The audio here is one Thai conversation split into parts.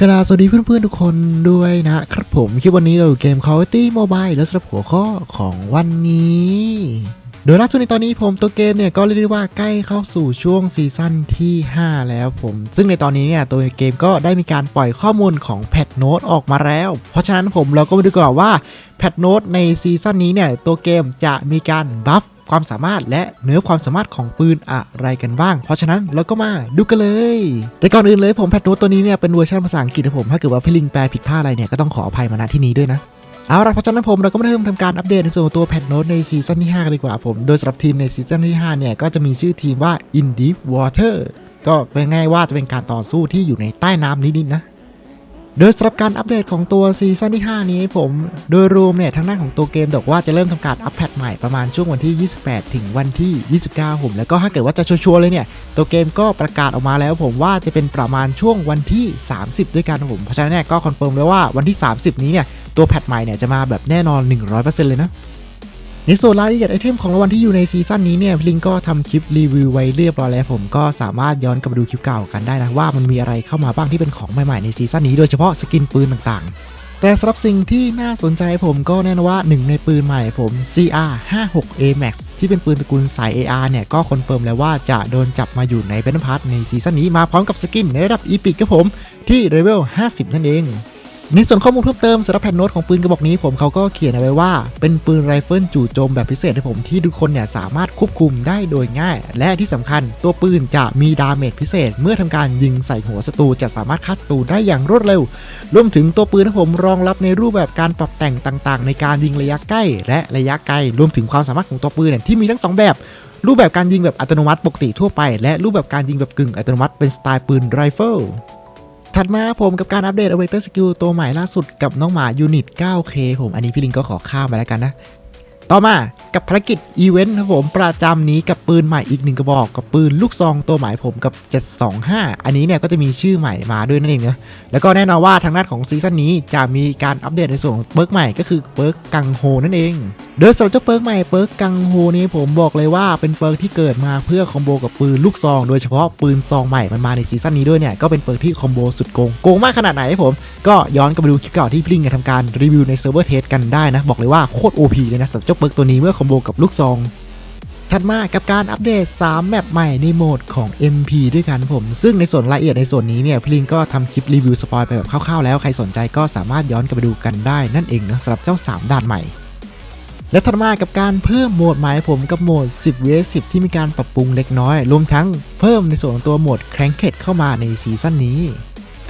กราสวัสดีเพื่อนๆทุกคนด้วยนะครับผมคลิปวันนี้เราอยู่เกม Call of Duty Mobile และสำหรับหัวข้อของวันนี้ โดยล่าสุดในตอนนี้ผมตัวเกมเนี่ยก็เรียกได้ว่าใกล้เข้าสู่ช่วงซีซั่นที่ 5 แล้วผม ซึ่งในตอนนี้เนี่ยตัวเกมก็ได้มีการปล่อยข้อมูลของแพทโนตออกมาแล้ว เพราะฉะนั้นผมเราก็มาดูก่อนว่าแพทโนตในซีซั่นนี้เนี่ยตัวเกมจะมีการบัฟ ความสามารถและเนื้อความสามารถของปืนอะไรกันบ้าง เพราะฉะนั้นเราก็มาดูกันเลย แต่ก่อนอื่นเลยผมแพทโนตัวนี้เนี่ยเป็นเวอร์ชันภาษาอังกฤษนะผมถ้าเกิดว่าพี่ลิงแปลผิดพลาดอะไรเนี่ยก็ต้องขออภัยมาณที่นี้ด้วยนะเอาละเพราะฉะนั้นผมเราก็มาเริ่มทำการอัปเดตในส่วนของตัวแพทโนตในซีซั่นที่5กันดีกว่าผม โดยสำหรับทีมในซีซั่นที่ 5 เนี่ย ก็จะมีชื่อทีมว่า In Deep Water ก็เป็นง่ายว่าจะเป็นการต่อสู้ที่อยู่ในใต้น้ำนิดๆนะ โดยสำหรับการอัปเดตของตัวซีซั่นที่ 5 นี้ผม โดยรวมเนี่ยทางด้านของตัวเกมบอกว่าจะเริ่มทำการอัปแพตใหม่ประมาณช่วงวันที่ 28 ถึงวันที่ 29 ผม แล้วก็ถ้าเกิดว่าจะชัวร์เลยเนี่ย ตัวเกมก็ประกาศออกมาแล้ว ผมว่าจะเป็นประมาณช่วงวันที่ 30 ด้วยกันผมเพราะฉะนั้นเนี่ยก็คอนเฟิร์มเลยว่าวันที่ 30 นี้เนี่ยตัวแพทใหม่เนี่ยจะมาแบบแน่นอน 100%เลยนะ ในส่วนรายละเอียดไอเทมของรางวัลที่อยู่ในซีซั่นนี้เนี่ยพี่ลิงก็ทำคลิปรีวิวไว้เรียบร้อยแล้วผมก็สามารถย้อนกลับไปดูคลิปเก่ากันได้นะว่ามันมีอะไรเข้ามาบ้างที่เป็นของใหม่ๆในซีซั่นนี้โดยเฉพาะสกินปืนต่างๆ แต่สำหรับสิ่งที่น่าสนใจผมก็แน่นอนว่าหนึ่งในปืนใหม่ผม CR 56 A Max ที่เป็นปืนตระกูลสาย AR เนี่ยก็คอนเฟิร์มแล้วว่าจะโดนจับมาอยู่ในเบนพาร์ทในซีซั่นนี้มาพร้อมกับสกินในระดับอีพิกครับผมที่เลเวล50 นั่นเอง ในส่วนข้อมูลเพิ่มเติมสำหรับแผ่นโน้ตของปืนกระบอกนี้ผมเขาก็เขียนเอาไว้ว่า เป็นปืนไรเฟิลจู่โจมแบบพิเศษให้ผมที่ทุกคนเนี่ยสามารถควบคุมได้โดยง่าย และที่สำคัญตัวปืนจะมีดาเมจพิเศษ เมื่อทำการยิงใส่หัวศัตรูจะสามารถฆ่าศัตรูได้อย่างรวดเร็ว รวมถึงตัวปืนของผมรองรับในรูปแบบการปรับแต่งต่างๆ ในการยิงระยะใกล้ และระยะไกลรวมถึงความสามารถของตัวปืนเนี่ยที่มีทั้งสองแบบรูปแบบการยิงแบบอัตโนมัติปกติทั่วไป และรูปแบบการยิงแบบกึ่งอัตโนมัติเป็นสไตล์ปืนไรเฟิล ถัดมาผมกับการอัปเดต a w a i t e r Skill ตัวใหม่ล่าสุดกับน้องหมา Unit 9K ผมอันนี้พี่ลิงก็ขอข้ามไปแล้วกันนะ ต่อมากับภารกิจอีเวนต์ครับผมประจำนี้กับปืนใหม่อีกหนึ่งกระบอกกับปืนลูกซองตัวใหม่ผมกับ 725 อันนี้เนี่ยก็จะมีชื่อใหม่มาด้วยนั่นเองนะแล้วก็แน่นอนว่าทางด้านของซีซั่นนี้จะมีการอัปเดตในส่วนของเปิร์กใหม่ก็คือเปิร์กกังโฮนั่นเอง โดยสำหรับเจ้าเปิร์กใหม่เปิร์กกังโฮนี้ผมบอกเลยว่าเป็นเปิร์กที่เกิดมาเพื่อคอมโบกับปืนลูกซอง โดยเฉพาะปืนซองใหม่มันมาในซีซั่นนี้ด้วยเนี่ยก็เป็นเปิร์กที่คอมโบสุดโกงโกงมากขนาดไหนผม ก็ย้อนกลับไปดูคลิปเก่าที่พี่ลิงเนี่ยทำการรีวิวในเซิร์ฟเวอร์เทสกันได้นะ บอกเลยว่าโคตร OP เลยนะสำหรับเจ้าเปิร์กตัวนี้เมื่อคอมโบกับลูกซองถัดมากับการอัปเดต 3 แมปใหม่ในโหมดของ MP ด้วยกันผม ซึ่งในส่วนรายละเอียดในส่วนนี้เนี่ยพี่ลิงก็ทำคลิปรีวิวสปอยไปแบบคร่าวๆแล้วใครสนใจก็สามารถย้อนกลับไปดูกันได้นั่นเองนะสำหรับเจ้า 3 ด่านใหม่ และถัดมากับการเพิ่มโหมดใหม่ผมกับโหมด 10 vs 10 ที่มีการปรับปรุงเล็กน้อย รวมทั้งเพิ่มในส่วนของตัวโหมดแครงเข็ดเข้ามาในซีซั่นนี้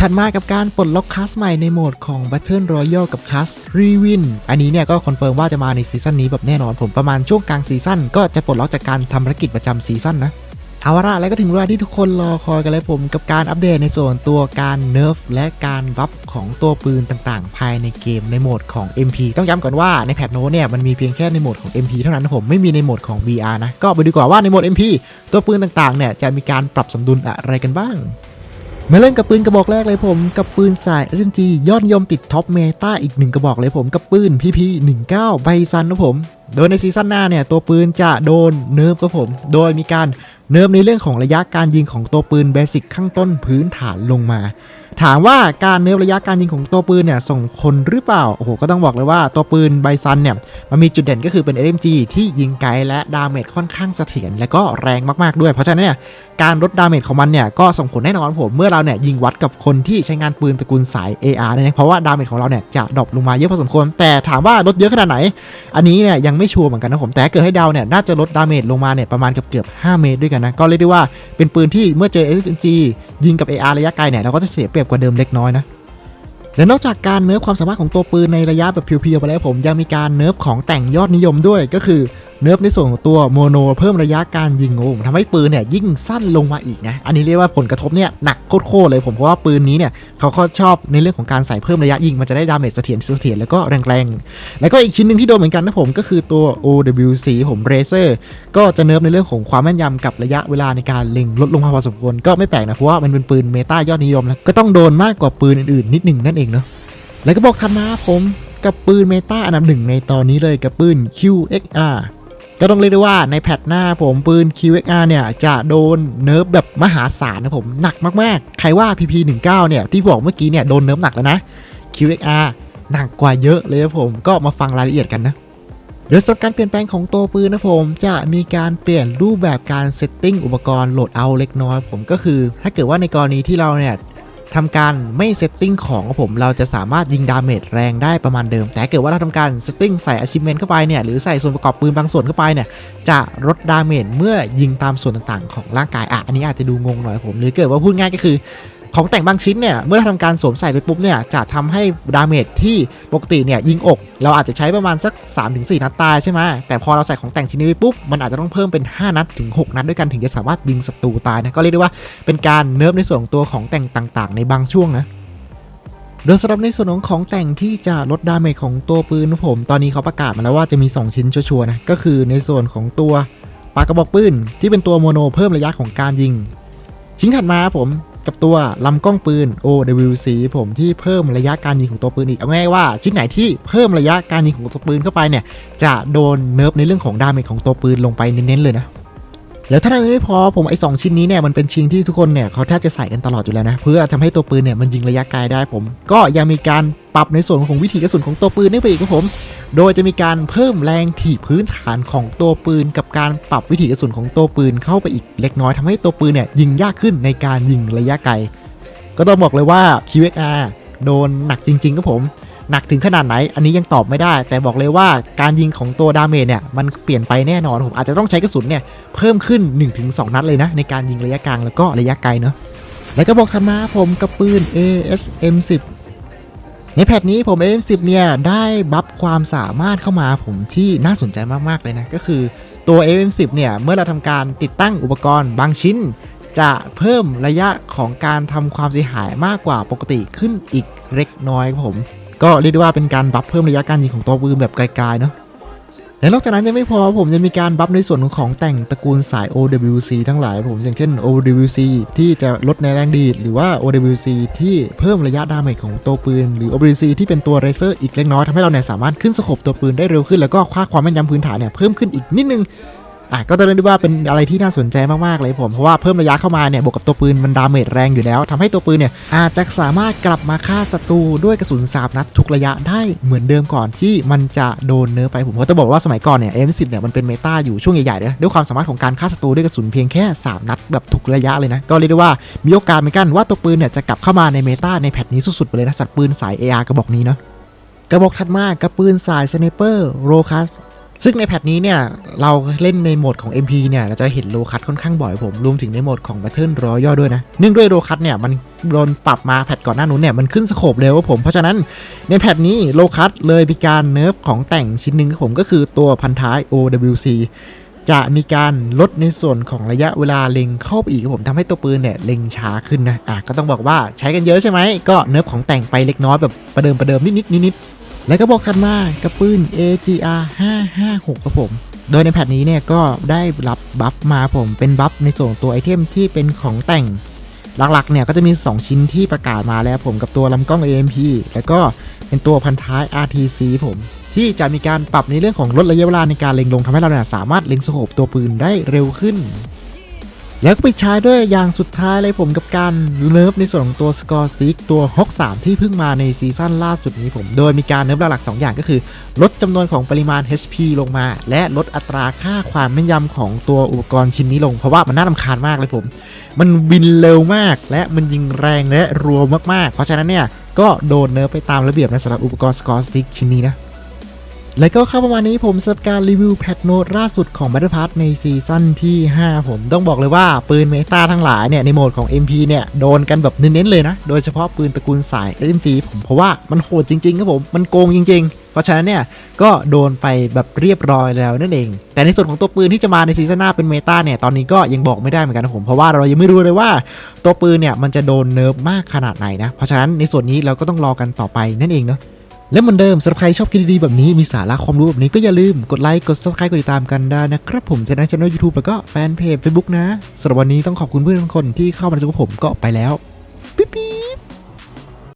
ถัดมากับการปลดล็อกคัสใหม่ในโหมดของ Battle Royale กับคัสรีวินอันนี้เนี่ยก็คอนเฟิร์มว่าจะมาในซีซั่นนี้แบบแน่นอนผมประมาณช่วงกลางซีซั่นก็จะปลดล็อกจากการทำภารกิจประจำซีซั่นนะ เอาละแล้วก็ถึงเวลาที่ทุกคนรอคอยกันเลยผมกับการอัปเดตในส่วนตัวการเนิร์ฟและการบัฟของตัวปืนต่างๆ ภายในเกมในโหมดของ MP ต้องย้ำก่อนว่าในแพทโน้เนี่ยมันมีเพียงแค่ในโหมดของ MP เท่านั้นนะผมไม่มีในโหมดของ VR นะ ก็ไปดูก่อนว่าในโหมด MP ตัวปืนต่างๆเนี่ยจะมีการปรับสมดุลอะไรกันบ้างมาเล่นกับปืนกระบอกแรกเลยผม กับปืนสาย SMG ยอดนิยมติดท็อปเมตาอีกหนึ่งกระบอกเลยผม กับปืน PP 19 ไบซันนะผม โดยในซีซั่นหน้าเนี่ย ตัวปืนจะโดนเนิร์ฟครับผม โดยมีการ เนิร์ฟในเรื่องของระยะการยิงของตัวปืนเบสิกข้างต้นพื้นฐานลงมา ถามว่าการเนิร์ฟระยะการยิงของตัวปืนเนี่ยส่งผลหรือเปล่า โอ้โห ก็ต้องบอกเลยว่าตัวปืนไบซันเนี่ย มันมีจุดเด่นก็คือเป็น SMG ที่ยิงไกลและดาเมจค่อนข้างเสถียรและก็แรงมากๆด้วย เพราะฉะนั้นเนี่ยการลดดาเมจของมันเนี่ยก็ส่งผลแน่นอนผมเมื่อเราเนี่ยยิงวัดกับคนที่ใช้งานปืนตระกูลสาย AR เนี่ยเพราะว่าดาเมจของเราเนี่ยจะดรอปลงมาเยอะพอสมควร แต่ถามว่าลดเยอะขนาดไหน อันนี้เนี่ยยังไม่ชัวร์เหมือนกันนะผมแต่เกิดให้เดาเนี่ยน่าจะลดดาเมจลงมาเนี่ยประมาณเกือบเกือบ5เมตรด้วยกันนะก็เรียกได้ว่าเป็นปืนที่เมื่อเจอ SMG ยิงกับ AR ระยะไกลเนี่ยเราก็จะเสียเปรียบกว่าเดิมเล็กน้อยนะและนอกจากการเนิร์ฟความสามารถของตัวปืนในระยะแบบเพียวๆไปแล้วผมยังมีการเนิร์ฟของแต่งยอดนิยมด้วยก็คือ เนิร์ฟในส่วนของตัวโมโนเพิ่มระยะการยิงโอ้ทำให้ปืนเนี่ยยิ่งสั้นลงมาอีกนะ อันนี้เรียกว่าผลกระทบเนี่ยหนักโคตรเลยผมเพราะว่าปืนนี้เนี่ยเขาก็ชอบในเรื่องของการใส่เพิ่มระยะยิง มันจะได้ดาเมจเสถียรเสถียรแล้วก็แรงๆ แล้วก็อีกชิ้นหนึ่งที่โดนเหมือนกันนะผมก็คือตัว OWC ผมเรเซอร์ก็จะเนิร์ฟในเรื่องของความแม่นยำกับระยะเวลาในการเล็งลดลงมาพอสมควรก็ไม่แปลกนะเพราะว่ามันเป็นปืนเมตายอดนิยมแล้วก็ต้องโดนมากกว่าปืนอื่นๆนิดหนึ่งนั่นเองเนาะแล้วก็บอกทันมาผมกับปืนเมตาอันดับหนึ่งในตอนนี้เลยกับปืน QXR ก็ต้องเรียกได้ว่าในแพทหน้าผมปืน QXR เนี่ย จะโดนเนิร์ฟแบบมหาศาลนะผม หนักมากๆ ใครว่า PP19 เนี่ย ที่บอกเมื่อกี้เนี่ย โดนเนิร์ฟหนักแล้วนะ QXR หนักกว่าเยอะเลยครับผมก็มาฟังรายละเอียดกันนะโดยสำหรับการเปลี่ยนแปลงของตัวปืนนะผมจะมีการเปลี่ยนรูปแบบการเซตติ้งอุปกรณ์โหลดเอาเล็กน้อยผมก็คือ ถ้าเกิดว่าในกรณีที่เราเนี่ย ทำการไม่เซตติ้งของผมเราจะสามารถยิงดาเมจแรงได้ประมาณเดิม แต่เกิดว่าเราทำการเซตติ้งใส่อาชิเมนเข้าไปเนี่ยหรือใส่ส่วนประกอบปืนบางส่วนเข้าไปเนี่ยจะลดดาเมจเมื่อยิงตามส่วนต่างๆ ของร่างกายอะอันนี้อาจจะดูงงหน่อยผมหรือเกิดว่าพูดง่ายก็คือ ของแต่งบางชิ้นเนี่ย เมื่อเราทำการสวมใส่ไปปุ๊บเนี่ย จะทำให้ดาเมจที่ปกติเนี่ยยิงอก เราอาจจะใช้ประมาณสัก 3-4 นัดตายใช่ไหมแต่พอเราใส่ของแต่งชิ้นนี้ไปปุ๊บ มันอาจจะต้องเพิ่มเป็น 5 นัดถึง 6 นัดด้วยกันถึงจะสามารถยิงศัตรูตายนะ ก็เรียกได้ว่าเป็นการเนิร์ฟในส่วนของตัวของแต่งต่างๆ ในบางช่วงนะโดยสำหรับในส่วนของของแต่งที่จะลดดาเมจของตัวปืนผม ตอนนี้เขาประกาศมาแล้วว่าจะมี 2 ชิ้นชัวร์ๆนะก็คือในส่วนของตัวปากกระบอกปืนที่เป็นตัวโมโนเพิ่มระยะของการยิง ชิ้นถัดมาผม กับตัวลำกล้องปืน OWC ผมที่เพิ่มระยะการยิงของตัวปืนอีกเอาง่ายว่าชิ้นไหนที่เพิ่มระยะการยิงของตัวปืนเข้าไปเนี่ยจะโดนเนิร์ฟในเรื่องของดาเมจของตัวปืนลงไปเน้นๆเลยนะ แล้วถ้านั้นไม่พอผมไอ้สองชิ้นนี้เนี่ยมันเป็นชิ้นที่ทุกคนเนี่ยเขาแทบจะใส่กันตลอดอยู่แล้วนะ เพื่อทำให้ตัวปืนเนี่ยมันยิงระยะไกลได้ผม ก็ยังมีการปรับในส่วนของวิถีกระสุนของตัวปืนได้ไปอีกครับผม โดยจะมีการเพิ่มแรงถีบพื้นฐานของตัวปืน กับการปรับวิถีกระสุนของตัวปืนเข้าไปอีกเล็กน้อยทำให้ตัวปืนเนี่ยยิงยากขึ้นในการยิงระยะไกลก็ต้องบอกเลยว่า QXR โดนหนักจริงๆครับผม หนักถึงขนาดไหน อันนี้ยังตอบไม่ได้ แต่บอกเลยว่าการยิงของตัวดาเมจเนี่ยมันเปลี่ยนไปแน่นอนผมอาจจะต้องใช้กระสุนเนี่ยเพิ่มขึ้น 1-2 นัดเลยนะ ในการยิงระยะกลางแล้วก็ระยะไกลเนาะแล้วก็บอกถัดมาผมกับปืน ASM10 ในแพทนี้ผม AM10 เนี่ยได้บัฟความสามารถเข้ามาผมที่น่าสนใจมากๆเลยนะ ก็คือตัว AM10 เนี่ยเมื่อเราทำการติดตั้งอุปกรณ์บางชิ้น จะเพิ่มระยะของการทำความเสียหายมากกว่าปกติขึ้นอีกเล็กน้อยครับผม ก็เรียกได้ว่าเป็นการบัฟเพิ่มระยะการยิงของตัวปืนแบบไกลๆเนาะและนอกจากนั้นยังไม่พอผมจะมีการบัฟในส่วนของของแต่งตระกูลสาย OWC ทั้งหลายผมอย่างเช่น OWC ที่จะลดในแรงดีดหรือว่า OWC ที่เพิ่มระยะดาเมจของตัวปืน หรือ OWC ที่เป็นตัวเรเซอร์อีกเล็กน้อยทำให้เราเนี่ยสามารถขึ้นสโคปตัวปืนได้เร็วขึ้นแล้วก็ค่าความแม่นยำพื้นฐานเนี่ยเพิ่มขึ้นอีกนิดนึง อะก็จะเรียกได้ว่าเป็นอะไรที่น่าสนใจมากๆเลยผม เพราะว่าเพิ่มระยะเข้ามาเนี่ยบวกกับตัวปืนมันดาเมจแรงอยู่แล้วทำให้ตัวปืนเนี่ยอาจจะสามารถกลับมาฆ่าศัตรูด้วยกระสุนสามนัดทุกระยะได้เหมือนเดิมก่อนที่มันจะโดนเนื้อไปผมก็จะบอกว่าสมัยก่อนเนี่ย M10 เนี่ยมันเป็นเมตาอยู่ช่วงใหญ่ๆเลยด้วยความสามารถของการฆ่าศัตรูด้วยกระสุนเพียงแค่3นัดแบบทุกระยะเลยนะก็เรียกได้ว่ามีโอกาสเหมือนกันว่าตัวปืนเนี่ยจะกลับเข้ามาในเมตาในแพทนี้สุดๆไปเลยนะสัตว์ปืนสาย AR กระบอกนี้เนาะกระบอกถัดมากระปืนสายสไนเปอร์โรคัส ซึ่งในแพทนี้เนี่ยเราเล่นในโหมดของ MP เนี่ยเราจะเห็นโลคัตค่อนข้างบ่อยผมรวมถึงในโหมดของ Battle Royale ด้วยนะเนื่องด้วยโลคัตเนี่ยมันโดนปรับมาแพทก่อนหน้านู้นเนี่ยมันขึ้นสโคปเร็วผม เพราะฉะนั้นในแพทนี้โลคัตเลยมีการเนิร์ฟของแต่งชิ้นหนึ่งผมก็คือตัวพันท้าย OWC จะมีการลดในส่วนของระยะเวลาเล็งเข้าไปอีกผมทำให้ตัวปืนเนี่ยเล็งช้าขึ้นนะอะก็ต้องบอกว่าใช้กันเยอะใช่ไหมก็เนิร์ฟของแต่งไปเล็กน้อยแบบประเดิมประเดิมนิดๆนิด แล้วก็บอกถัดมากับปืน AGR 556ครับผม โดยในแพทนี้เนี่ยก็ได้รับบัฟมาผมเป็นบัฟในส่วนตัวไอเทมที่เป็นของแต่งหลักๆเนี่ยก็จะมี 2 ชิ้นที่ประกาศมาแล้วผมกับตัวลำกล้อง AMP แล้วก็เป็นตัวพันท้าย RTC ผม ที่จะมีการปรับในเรื่องของลดระยะเวลาในการเล็งลงทำให้เราเนี่ยสามารถเล็งสโคปตัวปืนได้เร็วขึ้น แล้วก็ปิดท้ายด้วยอย่างสุดท้ายเลยผมกับการเนิร์ฟในส่วนของตัวสกอร์สติ๊กตัวฮอก3ที่เพิ่งมาในซีซั่นล่าสุดนี้ผม โดยมีการเนิร์ฟหลักๆ2อย่างก็คือ ลดจำนวนของปริมาณ HP ลงมา และลดอัตราค่าความแม่นยำของตัวอุปกรณ์ชิ้นนี้ลง เพราะว่ามันน่ารำคาญมากเลยผม มันบินเร็วมาก และมันยิงแรงและรัวมากๆ เพราะฉะนั้นเนี่ยก็โดนเนิร์ฟไปตามระเบียบนะสำหรับอุปกรณ์สกอร์สติ๊กชิ้นนี้นะ และก็เข้าประมาณนี้ผมสำหรับการรีวิวแพทโนตล่าสุดของ Battle Pass ในซีซั่นที่ 5 ผมต้องบอกเลยว่าปืนเมตาทั้งหลายเนี่ย ในโหมดของ MP เนี่ย โดนกันแบบเน้นๆเลยนะ โดยเฉพาะปืนตระกูลสาย SMG ผมเพราะว่ามันโหดจริงๆครับผม มันโกงจริงๆเพราะฉะนั้นเนี่ยก็โดนไปแบบเรียบร้อยแล้วนั่นเอง แต่ในส่วนของตัวปืนที่จะมาในซีซั่นหน้าเป็นเมตาเนี่ยตอนนี้ก็ยังบอกไม่ได้เหมือนกันนะผมเพราะว่าเรายังไม่รู้เลยว่าตัวปืนเนี่ยมันจะโดนเนิร์ฟมากขนาดไหนนะเพราะฉะนั้นในส่วนนี้เราก็ต้องรอกันต่อไปนั่นเองเนาะ และเหมือนเดิมสำหรับใครชอบคลิปดีๆแบบนี้มีสาระความรู้แบบนี้ก็อย่าลืมกดไลค์กด subscribe กดติดตามกันได้นะครับผมจะในช่องยูทูบแล้วก็แฟนเพจ Facebook นะสำหรับวันนี้ต้องขอบคุณเพื่อนทุกคนที่เข้ามาชมผมก็ไปแล้วปิ๊บ